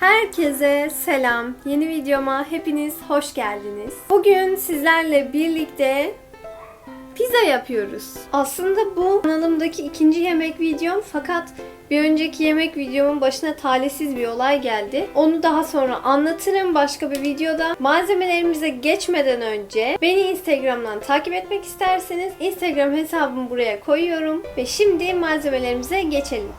Herkese selam. Yeni videoma hepiniz hoş geldiniz. Bugün sizlerle birlikte pizza yapıyoruz. Aslında bu kanalımdaki ikinci yemek videom fakat bir önceki yemek videomun başına talihsiz bir olay geldi. Onu daha sonra anlatırım başka bir videoda. Malzemelerimize geçmeden önce beni Instagram'dan takip etmek isterseniz Instagram hesabımı buraya koyuyorum. Ve şimdi malzemelerimize geçelim.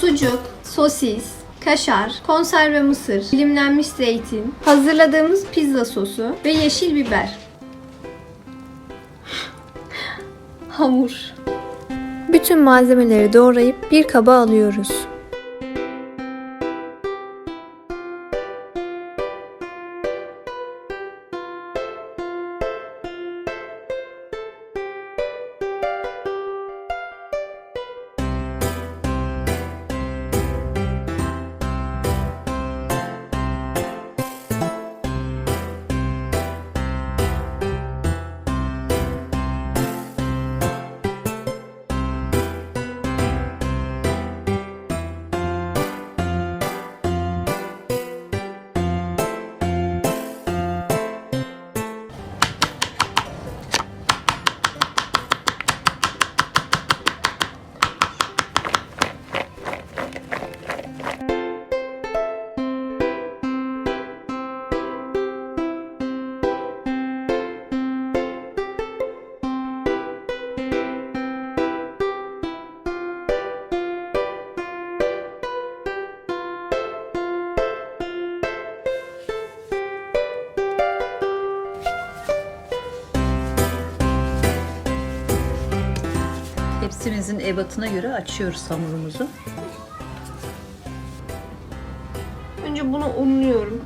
Sucuk, sosis, kaşar, konserve mısır, dilimlenmiş zeytin, hazırladığımız pizza sosu ve yeşil biber. Hamur. Bütün malzemeleri doğrayıp bir kaba alıyoruz. Hepsimizin ebatına göre açıyoruz hamurumuzu. Önce bunu unluyorum.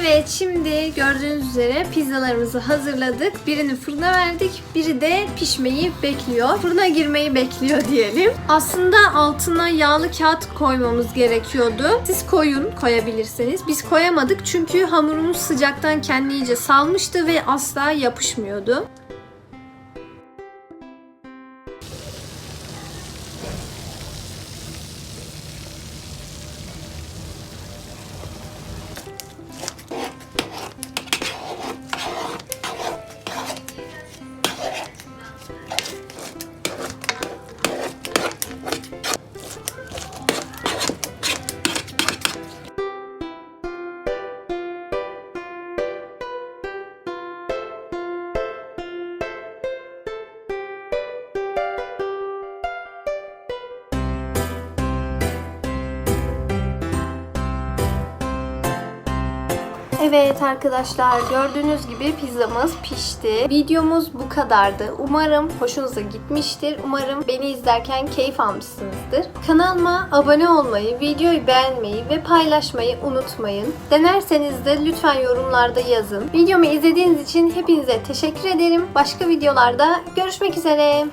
Evet şimdi gördüğünüz üzere pizzalarımızı hazırladık. Birini fırına verdik. Biri de pişmeyi bekliyor. Fırına girmeyi bekliyor diyelim. Aslında altına yağlı kağıt koymamız gerekiyordu. Siz koyun koyabilirseniz. Biz koyamadık çünkü hamurumuz sıcaktan kendi iyice salmıştı ve asla yapışmıyordu. Evet arkadaşlar gördüğünüz gibi pizzamız pişti. Videomuz bu kadardı. Umarım hoşunuza gitmiştir. Umarım beni izlerken keyif almışsınızdır. Kanalıma abone olmayı, videoyu beğenmeyi ve paylaşmayı unutmayın. Denerseniz de lütfen yorumlarda yazın. Videomu izlediğiniz için hepinize teşekkür ederim. Başka videolarda görüşmek üzere.